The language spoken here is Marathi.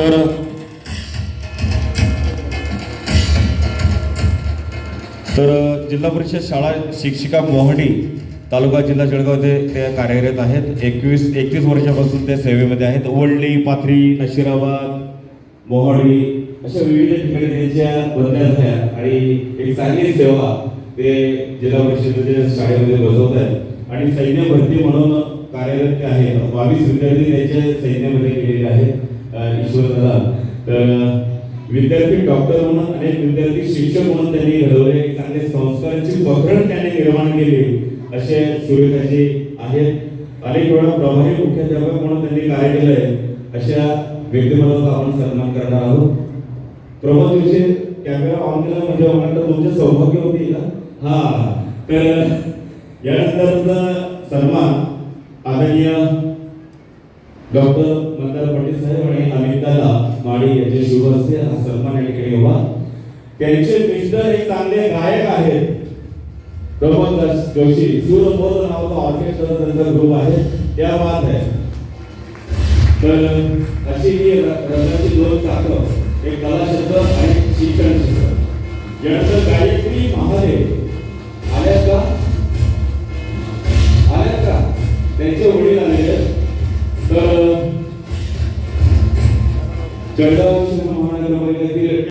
तर तर जिल्हा परिषद शाळा शिक्षिका मोहडी तालुका जिल्हा जळगाव ते ते कार्यरत आहेत. एकवीस एकतीस वर्षापासून ते सेवेमध्ये आहेत. ओल्डी पाथरी नशिराबाद मोहाडी अशा विविध ठिकाणी त्यांच्या बदल्या झाल्या आणि एक चांगली सेवा ते जिल्हा परिषदेच्या शाळेमध्ये बसवत आहेत. आणि सैन्य भरती म्हणून कार्यरत ते आहेत. बावीस विद्यार्थी त्यांच्या सैन्यामध्ये गेलेले आहेत. ईश्वरदादा तर विद्यार्थी डॉक्टर म्हणून अनेक विद्यार्थी शिक्षक म्हणून त्यांनी घडवले. चांगले संस्कारांची बखरण त्यांनी निर्माण केली. असे सुरेखाजी आहेत. अनेक वेळा प्रभावी मुख्याध्यापक म्हणून त्यांनी कार्य केलंय. अशा व्यक्तिमत्वाचा आपण सन्मान करणार आहोत. प्रमोद विषय कॅमेरा ऑन केला म्हणजे मला तुमचे सौभाग्य होते हा. तर यानंतरचा सन्मान आदरणीय डॉक्टर मंदार पाटील साहेब आणि अमिताला माळी यांचे शुभ असते हा सन्मान या ठिकाणी हवा त्यांचे मिस्टर एक चांगले गायक आहेत. प्रमोद जोशी सूरबोध नावाचा ऑर्केस्ट्रा त्यांचा ग्रुप आहे. त्या बात आहे. तर अशी ही रंगाची दोन चाकं एक कला शब्द आणि शिक्षण शब्द यानंतर गायत्री महादेव. आल्या का? आल्या का? त्यांचे രണ്ടാം ശതമാനത്തിലേക്ക്